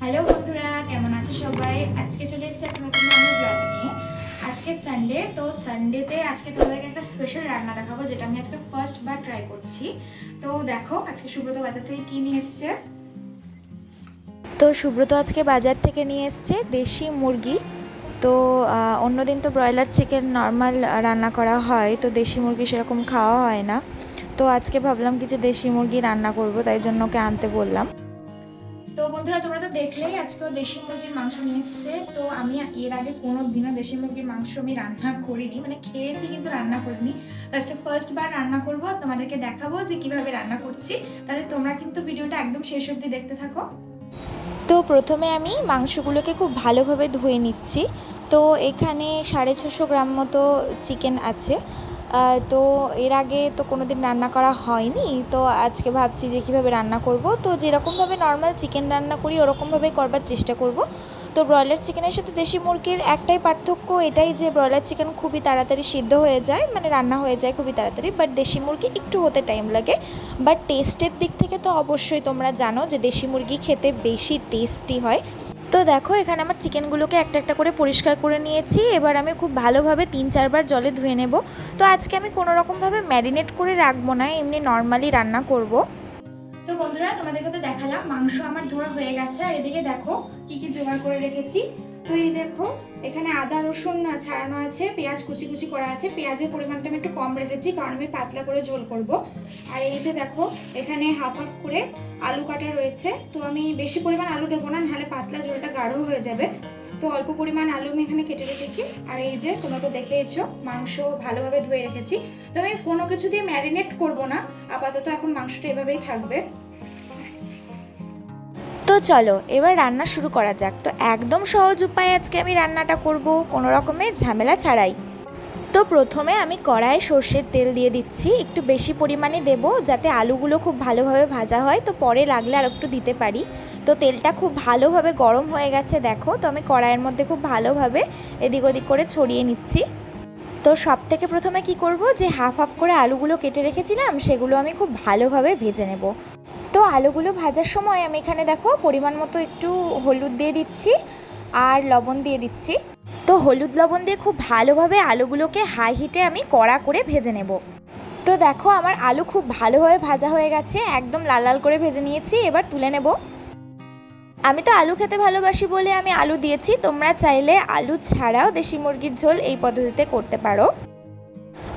Hello বন্ধুরা, কেমন আছো সবাই? আজকে চলে এসেছি একটা নতুন ধরনের ব্লগ নিয়ে। আজকে সানডে তো সানডেতে আজকে তোমাদেরকে একটা স্পেশাল রান্না দেখাবো, যেটা আমি আজকে ফার্স্ট বার ট্রাই করছি। তো দেখো, আজকে সুব্রত বাজার থেকে কি নিয়ে এসছে? তো সুব্রত আজকে বাজার থেকে নিয়ে এসছে দেশি মুরগি। তো অন্যদিন তো ব্রয়লার চিকেন নর্মাল রান্না করা হয়, তো দেশি মুরগি সেরকম খাওয়া হয় না। তো আজকে ভাবলাম কিছু দেশি মুরগি রান্না করব, তাই জন্য ওকে আনতে বললাম। বন্ধুরা, তোমরা তো দেখলেই আজকেও দেশি মুরগির মাংস নিয়ে এসছে। তো আমি এর আগে কোনো দিনও দেশি মুরগির মাংস আমি রান্না করিনি মানে খেয়েছি কিন্তু রান্না করিনি। তো আজকে ফার্স্ট বার রান্না করব, তোমাদেরকে দেখাবো যে কীভাবে রান্না করছি। তাহলে তোমরা কিন্তু ভিডিওটা একদম শেষ অবধি দেখতে থাকো। তো প্রথমে আমি মাংসগুলোকে খুব ভালোভাবে ধুয়ে নিচ্ছি। তো এখানে সাড়ে ছশো গ্রাম মতো চিকেন আছে। তো এর আগে তো কোনো দিন রান্না করা হয়নি, তো আজকে ভাবছি যে কীভাবে রান্না করব। তো যেরকমভাবে নর্মাল চিকেন রান্না করি, ওরকমভাবেই করবার চেষ্টা করব। তো ব্রয়লার চিকেনের সাথে দেশি মুরগির একটাই পার্থক্য এটাই যে ব্রয়লার চিকেন খুবই তাড়াতাড়ি সিদ্ধ হয়ে যায় মানে রান্না হয়ে যায় খুবই তাড়াতাড়ি বাট দেশি মুরগি একটু হতে টাইম লাগে। বাট টেস্টের দিক থেকে তো অবশ্যই তোমরা জানো যে দেশি মুরগি খেতে বেশি টেস্টি হয়। তো দেখো, এখানে আমার চিকেনগুলোকে একটা একটা করে পরিষ্কার করে নিয়েছি। এবার আমি খুব ভালোভাবে তিন চারবার জলে ধুয়ে নেব। তো আজকে আমি কোনো রকমভাবে ম্যারিনেট করে রাখব না, এমনি নর্মালি রান্না করব। তো বন্ধুরা, তোমাদেরকে তো দেখালাম, মাংস আমার ধোয়া হয়ে গেছে। আর এদিকে দেখো, কি কি জোগাড় করে রেখেছি। তো এই দেখো, এখানে আদা, রসুন ছাড়ানো আছে, পেঁয়াজ কুচি কুচি করা আছে। পেঁয়াজের পরিমাণটা আমি একটু কম রেখেছি, কারণ আমি পাতলা করে ঝোল করব। আর এই যে দেখো, এখানে হাফ হাফ করে আলু কাটা রয়েছে। তো আমি বেশি পরিমাণ আলু দেবো না, নাহলে পাতলা ঝোলটা গাঢ় হয়ে যাবে। তো অল্প পরিমাণ আলু আমি এখানে কেটে রেখেছি। আর এই যে তোমরা তো মাংস ভালোভাবে ধুয়ে রেখেছি। তো আমি কোনো কিছু দিয়ে ম্যারিনেট করব না, আপাতত এখন মাংসটা এভাবেই থাকবে। তো চলো, এবার রান্না শুরু করা যাক। তো একদম সহজ উপায়ে আজকে আমি রান্নাটা করব, কোনো রকমের ঝামেলা ছাড়াই। তো প্রথমে আমি কড়াই সর্ষের তেল দিয়ে দিচ্ছি, একটু বেশি পরিমাণে দেব যাতে আলুগুলো খুব ভালোভাবে ভাজা হয়, তো পরে লাগলে আর একটু দিতে পারি। তো তেলটা খুব ভালোভাবে গরম হয়ে গেছে, দেখো, তো আমি কড়াইয়ের মধ্যে খুব ভালোভাবে এদিক ওদিক করে ছড়িয়ে নিচ্ছি। তো সব থেকে প্রথমে কি করব, যে হাফ হাফ করে আলুগুলো কেটে রেখেছিলাম, সেগুলো আমি খুব ভালোভাবে ভেজে নেব। তো আলুগুলো ভাজার সময় আমি এখানে দেখো পরিমাণ মতো একটু হলুদ দিয়ে দিচ্ছি আর লবণ দিয়ে দিচ্ছি। তো হলুদ লবণ দিয়ে খুব ভালোভাবে আলুগুলোকে হাই হিটে আমি কড়া করে ভেজে নেব। তো দেখো আমার আলু খুব ভালোভাবে ভাজা হয়ে গেছে, একদম লাল লাল করে ভেজে নিয়েছি, এবার তুলে নেব। আমি তো আলু খেতে ভালোবাসি বলে আমি আলু দিয়েছি, তোমরা চাইলে আলু ছাড়াও দেশি মুরগির ঝোল এই পদ্ধতিতে করতে পারো।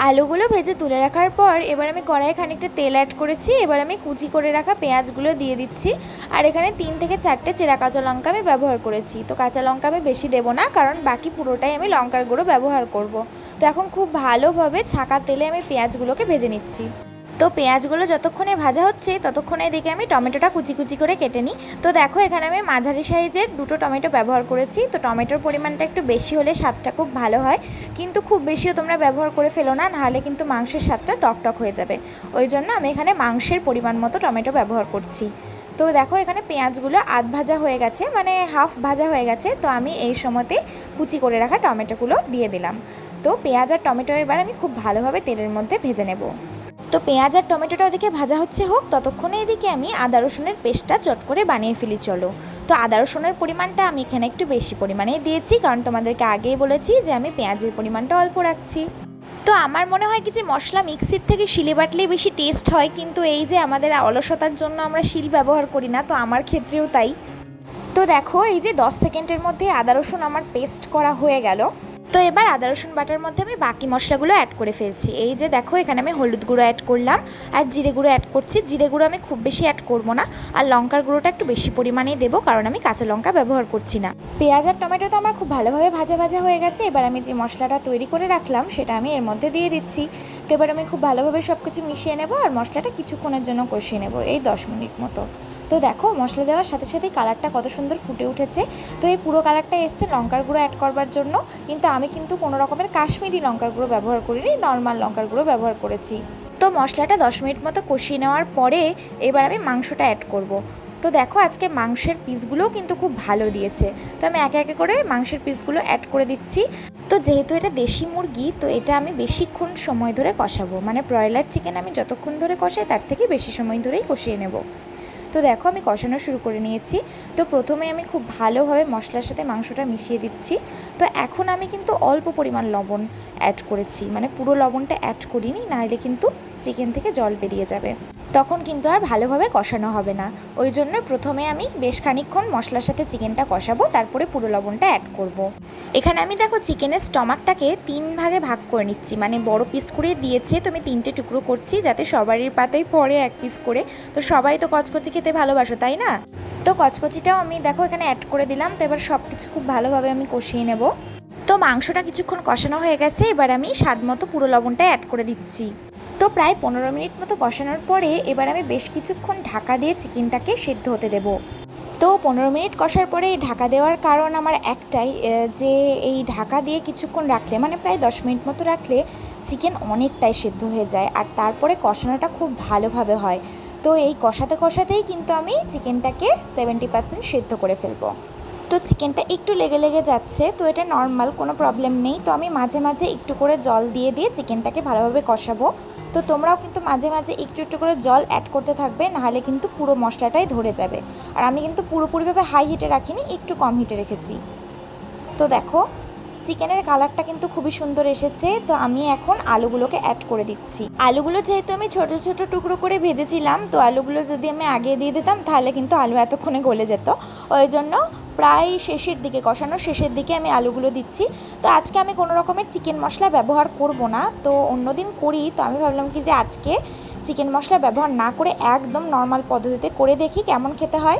আলুগুলো ভেজে তুলে রাখার পর এবার আমি কড়াইয়ে খানিকটা তেল অ্যাড করেছি। এবার আমি কুচি করে রাখা পেঁয়াজগুলো দিয়ে দিচ্ছি। আর এখানে তিন থেকে চারটে চেরা কাঁচা লঙ্কা আমি ব্যবহার করেছি। তো কাঁচা লঙ্কা আমি বেশি দেবো না, কারণ বাকি পুরোটাই আমি লঙ্কার গুঁড়ো ব্যবহার করব। তো এখন খুব ভালোভাবে ছাকা তেলে আমি পেঁয়াজগুলোকে ভেজে নিচ্ছি। তো পেঁয়াজগুলো যতক্ষণে ভাজা হচ্ছে, ততক্ষণে এদিকে আমি টমেটোটা কুচি কুচি করে কেটে নিই। তো দেখো, এখানে আমি মাঝারি সাইজের দুটো টমেটো ব্যবহার করেছি। তো টমেটোর পরিমাণটা একটু বেশি হলে স্বাদটা খুব ভালো হয়। কিন্তু খুব বেশিও তোমরা ব্যবহার করে ফেলো না, নাহলে কিন্তু মাংসের স্বাদটা টকটক হয়ে যাবে। ওই জন্য আমি এখানে মাংসের পরিমাণ মতো টমেটো ব্যবহার করছি। তো দেখো, এখানে পেঁয়াজগুলো আধ ভাজা হয়ে গেছে মানে হাফ ভাজা হয়ে গেছে। তো আমি এই সময়তে কুচি করে রাখা টমেটোগুলো দিয়ে দিলাম। তো পেঁয়াজ আর টমেটো এবার আমি খুব ভালোভাবে তেলের মধ্যে ভেজে নেব। তো পেঁয়াজ আর টমেটোটা ওদিকে ভাজা হচ্ছে হোক, ততক্ষণে এদিকে আমি আদা রসুনের পেস্টটা চট করে বানিয়ে ফেলি, চলো। তো আদা রসুনের পরিমাণটা আমি এখানে একটু বেশি পরিমাণেই দিয়েছি, কারণ তোমাদেরকে আগেই বলেছি যে আমি পেঁয়াজের পরিমাণটা অল্প রাখছি। তো আমার মনে হয় কি যে মশলা মিক্সির থেকে শিলে বাটলেই বেশি টেস্ট হয়, কিন্তু এই যে আমাদের অলসতার জন্য আমরা শিল ব্যবহার করি না, তো আমার ক্ষেত্রেও তাই। তো দেখো, এই যে দশ সেকেন্ডের মধ্যে আদা রসুন আমার পেস্ট করা হয়ে গেল। তো এবার আদা, রসুন বাটার মধ্যে আমি বাকি মশলাগুলো অ্যাড করে ফেলছি। এই যে দেখো, এখানে আমি হলুদ গুঁড়ো অ্যাড করলাম আর জিরে গুঁড়ো অ্যাড করছি। জিরে গুঁড়ো আমি খুব বেশি অ্যাড করব না আর লঙ্কার গুঁড়োটা একটু বেশি পরিমাণেই দেবো কারণ আমি কাঁচা লঙ্কা ব্যবহার করছি না। পেঁয়াজ আর টমেটো তো আমার খুব ভালোভাবে ভাজা ভাজা হয়ে গেছে। এবার আমি যে মশলাটা তৈরি করে রাখলাম সেটা আমি এর মধ্যে দিয়ে দিচ্ছি। তো এবার আমি খুব ভালোভাবে সব কিছু মিশিয়ে নেব আর মশলাটা কিছুক্ষণের জন্য কষিয়ে নেব, এই দশ মিনিট মতো। তো দেখো, মশলা দেওয়ার সাথে সাথেই কালারটা কত সুন্দর ফুটে উঠেছে। তো এই পুরো কালারটা এসছে লঙ্কার গুঁড়ো অ্যাড করবার জন্য। কিন্তু আমি কিন্তু কোনো রকমের কাশ্মীরি লঙ্কার গুঁড়ো ব্যবহার করিনি নর্মাল লঙ্কার গুঁড়ো ব্যবহার করেছি। তো মশলাটা দশ মিনিট মতো কষিয়ে নেওয়ার পরে এবার আমি মাংসটা অ্যাড করব। তো দেখো, আজকে মাংসের পিসগুলোও কিন্তু খুব ভালো দিয়েছে। তো আমি একে একে করে মাংসের পিসগুলো অ্যাড করে দিচ্ছি। তো যেহেতু এটা দেশি মুরগি, তো এটা আমি বেশিক্ষণ সময় ধরে কষাবো। মানে ব্রয়লার চিকেন আমি যতক্ষণ ধরে কষাই, তার থেকে বেশি সময় ধরেই কষিয়ে নেব। তো দেখো আমি কষানো শুরু করে নিয়েছি। তো প্রথমে আমি খুব ভালোভাবে মশলার সাথে মাংসটা মিশিয়ে দিচ্ছি। তো এখন আমি কিন্তু অল্প পরিমাণ লবণ অ্যাড করেছি। মানে পুরো লবণটা অ্যাড করিনি নাহলে কিন্তু চিকেন থেকে জল বেরিয়ে যাবে। তখন কিন্তু আর ভালোভাবে কষানো হবে না। ওই জন্য প্রথমে আমি বেশ খানিকক্ষণ মশলার সাথে চিকেনটা কষাবো, তারপরে পুরো লবণটা অ্যাড করব। এখানে আমি দেখো চিকেনের স্টমাকটাকে তিন ভাগে ভাগ করে নিচ্ছি। মানে বড় পিস করে দিয়েছে, তো আমি তিনটে টুকরো করছি যাতে সবারই পাতেই পড়ে এক পিস করে। তো সবাই তো কচকচি খেতে ভালোবাসো, তাই না? তো কচকচিটাও আমি দেখো এখানে অ্যাড করে দিলাম, তো এবার সব কিছু খুব ভালোভাবে আমি কষিয়ে নেব। তো মাংসটা কিছুক্ষণ কষানো হয়ে গেছে, এবার আমি স্বাদ মতো পুরো লবণটা অ্যাড করে দিচ্ছি। তো প্রায় পনেরো মিনিট মতো কষানোর পরে এবার আমি বেশ কিছুক্ষণ ঢাকা দিয়ে চিকেনটাকে সিদ্ধ হতে দেবো। তো পনেরো মিনিট কষার পরে এই ঢাকা দেওয়ার কারণ আমার একটাই যে এই ঢাকা দিয়ে কিছুক্ষণ রাখলে মানে প্রায় দশ মিনিট মতো রাখলে চিকেন অনেকটাই সেদ্ধ হয়ে যায় আর তারপরে কষানোটা খুব ভালোভাবে হয়। তো এই কষাতে কষাতেই কিন্তু আমি চিকেনটাকে সেভেন্টি পার্সেন্ট সেদ্ধ করে ফেলব। তো চিকেনটা একটু লেগে লেগে যাচ্ছে, তো এটা নর্মাল কোনো প্রবলেম নেই। তো আমি মাঝে মাঝে একটু করে জল দিয়ে দিয়ে চিকেনটাকে ভালোভাবে কষাবো। তো তোমরাও কিন্তু মাঝে মাঝে একটু একটু করে জল অ্যাড করতে থাকবে, নাহলে কিন্তু পুরো মশলাটাই ধরে যাবে। আর আমি কিন্তু পুরোপুরিভাবে হাই হিটে রাখিনি, একটু কম হিটে রেখেছি। তো দেখো, চিকেনের কালারটা কিন্তু খুবই সুন্দর এসেছে, তো আমি এখন আলুগুলোকে অ্যাড করে দিচ্ছি। আলুগুলো যেহেতু আমি ছোট ছোট টুকরো করে ভেজেছিলাম, তো আলুগুলো যদি আমি আগে দিয়ে দিতাম, তাহলে কিন্তু আলু এতক্ষণে গলে যেত। ওই জন্য প্রায় শেষের দিকে কষানোর শেষের দিকে আমি আলুগুলো দিচ্ছি। তো আজকে আমি কোনো রকমের চিকেন মশলা ব্যবহার করব না। তো অন্যদিন করি, তো আমি ভাবলাম কি যে আজকে চিকেন মশলা ব্যবহার না করে একদম নর্মাল পদ্ধতিতে করে দেখি কেমন খেতে হয়।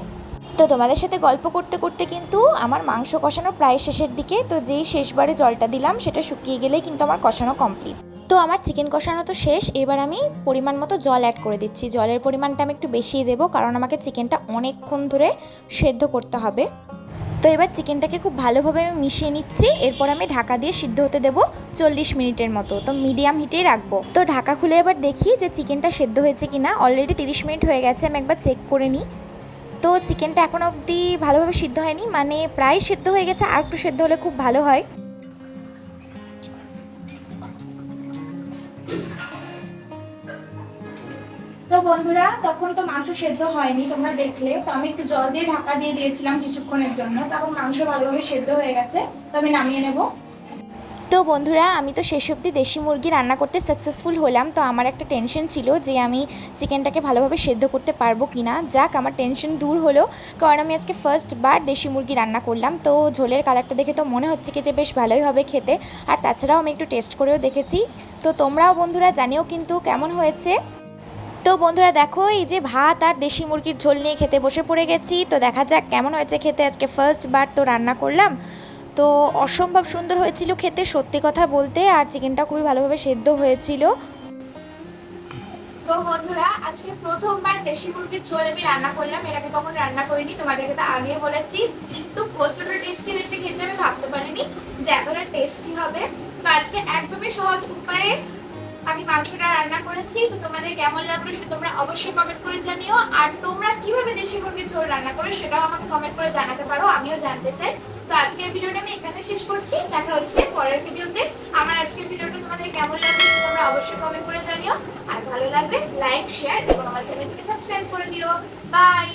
তো তোমাদের সাথে গল্প করতে করতে কিন্তু আমার মাংস কষানো প্রায় শেষের দিকে, তো যেই শেষবারে জলটা দিলাম সেটা শুকিয়ে গেলেই কিন্তু আমার কষানো কমপ্লিট তো আমার চিকেন কষানো তো শেষ, এবার আমি পরিমাণ মতো জল অ্যাড করে দিচ্ছি। জলের পরিমাণটা আমি একটু বেশিই দেবো, কারণ আমাকে চিকেনটা অনেকক্ষণ ধরে সেদ্ধ করতে হবে। তো এবার চিকেনটাকে খুব ভালোভাবে আমি মিশিয়ে নিচ্ছি। এরপর আমি ঢাকা দিয়ে সিদ্ধ হতে দেবো চল্লিশ মিনিটের মতো। তো মিডিয়াম হিটেই রাখব। তো ঢাকা খুলে এবার দেখি যে চিকেনটা সেদ্ধ হয়েছে কিনা। অলরেডি তিরিশ মিনিট হয়ে গেছে, আমি একবার চেক করে নিই। তো চিকেনটা এখন অবধি ভালোভাবে সিদ্ধ হয়নি মানে প্রায় সেদ্ধ হয়ে গেছে, আর একটু সেদ্ধ হলে খুব ভালো হয়। তো বন্ধুরা, তখন তো মাংস সেদ্ধ হয়নি, তোমরা দেখলে। তো আমি একটু জল দিয়ে ঢাকা দিয়ে দিয়েছিলাম কিছুক্ষণের জন্য। তখন মাংস ভালোভাবে সেদ্ধ হয়ে গেছে, তো আমি নামিয়ে নেব। তো বন্ধুরা, আমি তো শেষ অবধি দেশি মুরগি রান্না করতে সাকসেসফুল হলাম। তো আমার একটা টেনশন ছিল যে আমি চিকেনটাকে ভালোভাবে সেদ্ধ করতে পারব কি না যাক, আমার টেনশন দূর হলো, কারণ আমি আজকে ফার্স্ট বার দেশি মুরগি রান্না করলাম। তো ঝোলের কালারটা দেখে তো মনে হচ্ছে কি যে বেশ ভালোই হবে খেতে। আর তাছাড়াও আমি একটু টেস্ট করেও দেখেছি। তো তোমরাও বন্ধুরা জানিও কিন্তু কেমন হয়েছে। তো বন্ধুরা দেখো, এই যে ভাত আর দেশি মুরগির ঝোল নিয়ে খেতে বসে পড়ে গেছি। তো দেখা যাক কেমন হয়েছে খেতে। আজকে ফার্স্ট বার তো রান্না করলাম। তো অসম্ভব সুন্দর হয়েছিল খেতে, সত্যি কথা বলতে। আর চিকেনটা খুবই ভালোভাবে সেদ্ধ হয়েছিল। তো বন্ধুরা, আজকে প্রথমবার দেশি মুরগির ঝোল আমি রান্না করলাম। এর আগে কখনো রান্না করিনি, তোমাদেরকে তো আগে বলেছি। কিন্তু প্রচণ্ড টেস্টি হয়েছে খেতে, আমি ভাবতে পারিনি যে এতটা টেস্টি হবে। তো আজকে একদমই সহজ উপায়ে আমি মাংসটা রান্না করেছি, তো তোমাদের কেমন লাগল সেটা তোমরা অবশ্যই কমেন্ট করে জানিও। আর তোমরা কীভাবে দেশি মুরগির ঝোল রান্না করো সেটাও আমাকে কমেন্ট করে জানাতে পারো, আমিও জানতে চাই। তো আজকের ভিডিওটা আমি এখানে শেষ করছি, দেখা হচ্ছে পরের ভিডিওতে। আমার আজকের ভিডিওটা তোমাদের কেমন লাগল সেটা তোমরা অবশ্যই কমেন্ট করে জানিও। আর ভালো লাগলে লাইক শেয়ার এবং আমার চ্যানেলটিকে সাবস্ক্রাইব করে দিও। বাই